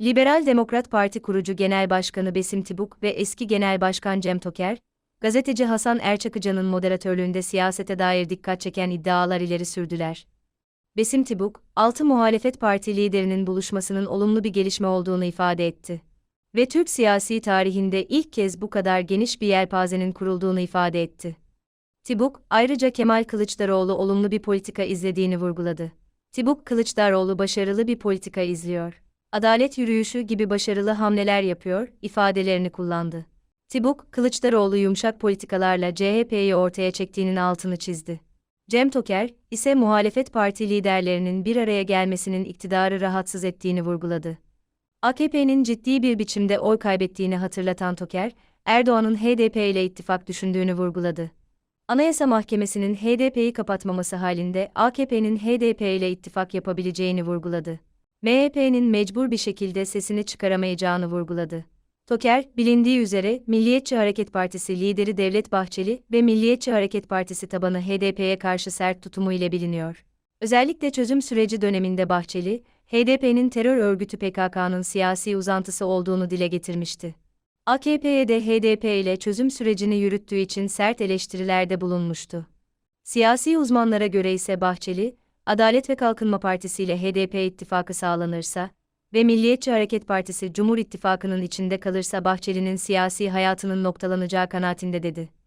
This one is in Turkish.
Liberal Demokrat Parti kurucu Genel Başkanı Besim Tibuk ve eski Genel Başkan Cem Toker, gazeteci Hasan Erçakıcan'ın moderatörlüğünde siyasete dair dikkat çeken iddialar ileri sürdüler. Besim Tibuk, altı muhalefet parti liderinin buluşmasının olumlu bir gelişme olduğunu ifade etti. Ve Türk siyasi tarihinde ilk kez bu kadar geniş bir yelpazenin kurulduğunu ifade etti. Tibuk, ayrıca Kemal Kılıçdaroğlu olumlu bir politika izlediğini vurguladı. Tibuk, Kılıçdaroğlu başarılı bir politika izliyor. Adalet yürüyüşü gibi başarılı hamleler yapıyor, ifadelerini kullandı. Tibuk, Kılıçdaroğlu yumuşak politikalarla CHP'yi ortaya çektiğinin altını çizdi. Cem Toker, ise muhalefet parti liderlerinin bir araya gelmesinin iktidarı rahatsız ettiğini vurguladı. AKP'nin ciddi bir biçimde oy kaybettiğini hatırlatan Toker, Erdoğan'ın HDP ile ittifak düşündüğünü vurguladı. Anayasa Mahkemesi'nin HDP'yi kapatmaması halinde AKP'nin HDP ile ittifak yapabileceğini vurguladı. MHP'nin mecbur bir şekilde sesini çıkaramayacağını vurguladı. Toker, bilindiği üzere Milliyetçi Hareket Partisi lideri Devlet Bahçeli ve Milliyetçi Hareket Partisi tabanı HDP'ye karşı sert tutumu ile biliniyor. Özellikle çözüm süreci döneminde Bahçeli, HDP'nin terör örgütü PKK'nın siyasi uzantısı olduğunu dile getirmişti. AKP'ye de HDP ile çözüm sürecini yürüttüğü için sert eleştirilerde bulunmuştu. Siyasi uzmanlara göre ise Bahçeli, Adalet ve Kalkınma Partisi ile HDP ittifakı sağlanırsa ve Milliyetçi Hareket Partisi Cumhur İttifakı'nın içinde kalırsa Bahçeli'nin siyasi hayatının noktalanacağı kanaatinde dedi.